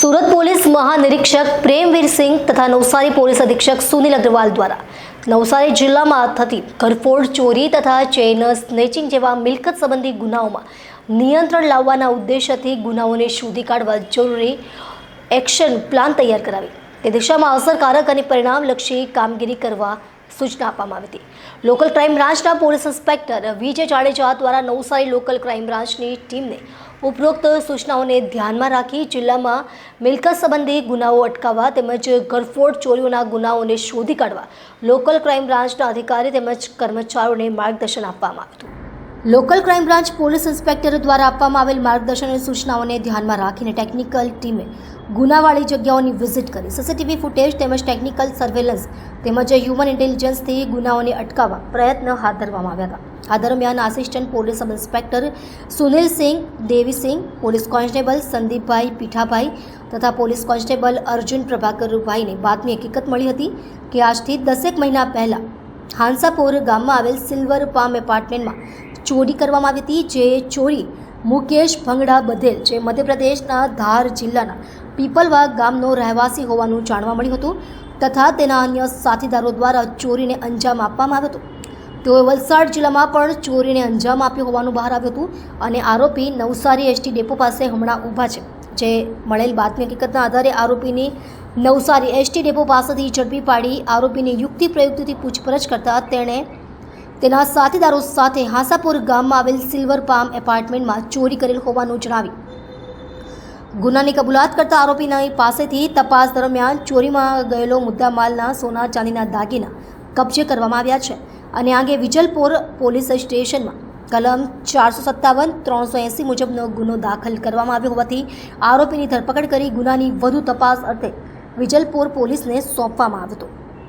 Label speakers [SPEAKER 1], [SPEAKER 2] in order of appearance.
[SPEAKER 1] Surat police મહાનિરીક્ષક પ્રેમવીર સિંહ તથા Navsari police અધિક્ષક સુનિલ અગ્રવાલ દ્વારા નવસારી જિલ્લામાં થતી ઘરફોડ, ચોરી તથા ચેઇન, સ્નેચિંગ જેવા મિલકત સંબંધી ગુનાઓમાં નિયંત્રણ લાવવાના ઉદ્દેશ્યથી ગુનાઓને શોધી કાઢવા જરૂરી એક્શન પ્લાન તૈયાર કરાવી. તે દિશામાં અસરકારક અને પરિણામલક્ષી કામગીરી કરવા સૂચના આપવામાં આવી હતી. લોકલ ક્રાઇમ બ્રાન્ચના પોલીસ ઇન્સ્પેક્ટર વિજય જાડેજા દ્વારા નવસારી લોકલ ક્રાઇમ બ્રાન્ચની ટીમને ઉપરોક્ત સૂચનાઓને ધ્યાનમાં રાખી જિલ્લામાં મિલકત સંબંધી ગુનાઓ અટકાવવા તેમજ ઘરફોડ ચોરીઓના ગુનાઓને શોધી કાઢવા લોકલ ક્રાઇમ બ્રાન્ચના અધિકારી તેમજ કર્મચારીઓને માર્ગદર્શન આપવામાં આવ્યું હતું. Local crime branch police inspector દ્વારા આપવામાં આવેલ માર્ગદર્શન અને સૂચનાઓને ધ્યાનમાં રાખીને ટેકનિકલ ટીમે ગુનાવાળી જગ્યાઓની વિઝિટ કરી. સીસીટીવી ફૂટેજ તેમજ ટેકનિકલ સર્વેલન્સ તેમજ હ્યુમન ઇન્ટેલિજન્સથી ગુનાઓને અટકાવવા પ્રયત્ન હાથ ધરવામાં આવ્યા હતા. આ દરમિયાન assistant police sub inspector Sunil Singh Devisinh police constable Sandeepbhai Pithabhai તથા પોલીસ કોન્સ્ટેબલ અર્જુન પ્રભાકરભાઈને બાતમી હકીકત મળી હતી કે આજથી દસેક મહિના પહેલાં હાંસાપોર ગામમાં આવેલ સિલ્વર પામ એપાર્ટમેન્ટમાં ચોરી કરવામાં આવી હતી. જે ચોરી મુકેશ ભંગડા બધેલ, જે મધ્યપ્રદેશના ધાર જિલ્લાના પીપલવાગ ગામનો રહેવાસી હોવાનું જાણવા મળ્યું હતું તથા તેના અન્ય સાથીદારો દ્વારા ચોરીને અંજામ આપવામાં આવ્યો હતો. તેઓએ વલસાડ જિલ્લામાં પણ ચોરીને અંજામ આપ્યો હોવાનું બહાર આવ્યું હતું અને આરોપી નવસારી એસટી ડેપો પાસે હમણાં ઊભા છે. જે મળેલ બાતમી હકીકતના આધારે આરોપીની નવસારી એસટી ડેપો પાસેથી ઝડપી પાડી આરોપીની યુક્તિ પ્રયુક્તિથી પૂછપરછ કરતા તેણે તેના સાથીદારો સાથે હાંસાપુર ગામમાં આવેલ સિલ્વર પામ એપાર્ટમેન્ટમાં ચોરી કરેલ હોવાનું જણાવી ગુનાની કબૂલાત કરતા આરોપીના પાસેથી તપાસ દરમિયાન ચોરીમાં ગયેલો મુદ્દામાલના સોના ચાંદીના દાગીના કબજે કરવામાં આવ્યા છે અને આગે વિજલપોર પોલીસ સ્ટેશનમાં કલમ ચારસો સત્તાવન, ત્રણસો એંસી મુજબનો ગુનો દાખલ કરવામાં આવ્યો હોવાથી આરોપીની ધરપકડ કરી ગુનાની વધુ તપાસ અર્થે વિજલપોર પોલીસને સોંપવામાં આવ્યો હતો.